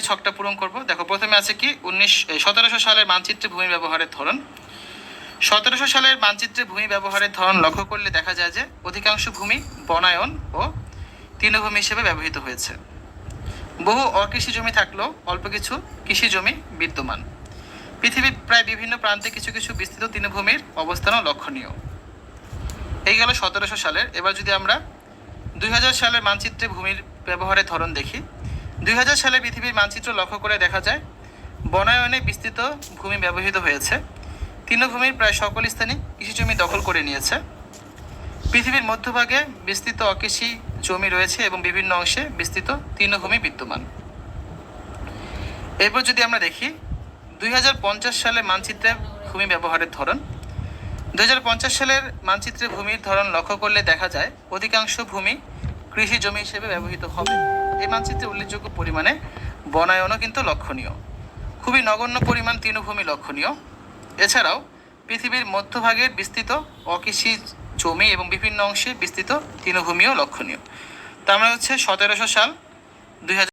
ছকটা পূরণ করব। দেখো, প্রথমে আছে কি? উনিশ সতেরোশো সালের মানচিত্রে ভূমি ব্যবহারের ধরন। সতেরোশো সালের মানচিত্রে ভূমি ব্যবহারের ধরন লক্ষ্য করলে দেখা যায় যে অধিকাংশ ভূমি বনায়ন ও তৃণভূমি হিসেবে ব্যবহৃত হয়েছে। বহু অকৃষি জমি থাকলেও অল্প কিছু কৃষি জমি বিদ্যমান। পৃথিবীর প্রায় বিভিন্ন প্রান্তে কিছু কিছু বিস্তৃত তৃণভূমির অবস্থানও লক্ষণীয়। এই গেল সতেরোশো সালের। এবার যদি আমরা দুই হাজার সালের মানচিত্রে ভূমির ব্যবহারের ধরন দেখি দুই হাজার সালে পৃথিবীর মানচিত্র লক্ষ্য করে দেখা যায়, বনায়নে বিস্তৃত ভূমি ব্যবহৃত হয়েছে। তৃণভূমির প্রায় সকল স্থানই কৃষিজমি দখল করে নিয়েছে। পৃথিবীর মধ্যভাগে বিস্তৃত অকৃষি জমি রয়েছে এবং বিভিন্ন অংশে বিস্তৃত তৃণভূমি বিদ্যমান। এরপর যদি আমরা দেখি, দুই হাজার পঞ্চাশ সালে মানচিত্রে ভূমি ব্যবহারের ধরন। দুই হাজার পঞ্চাশ সালের মানচিত্রে ভূমির ধরন লক্ষ্য করলে দেখা যায়, অধিকাংশ ভূমি কৃষি জমি হিসেবে ব্যবহৃত হবে। এই মানচিত্রে উল্লেখযোগ্য পরিমাণে বনায়নও কিন্তু লক্ষণীয়। খুবই নগণ্য পরিমাণ তৃণভূমি লক্ষণীয়। এছাড়াও পৃথিবীর মধ্যভাগের বিস্তৃত অকৃষি জমি এবং বিভিন্ন অংশে বিস্তৃত তৃণভূমিও লক্ষণীয়। তা আমরা হচ্ছে সতেরোশো সাল দুই হাজার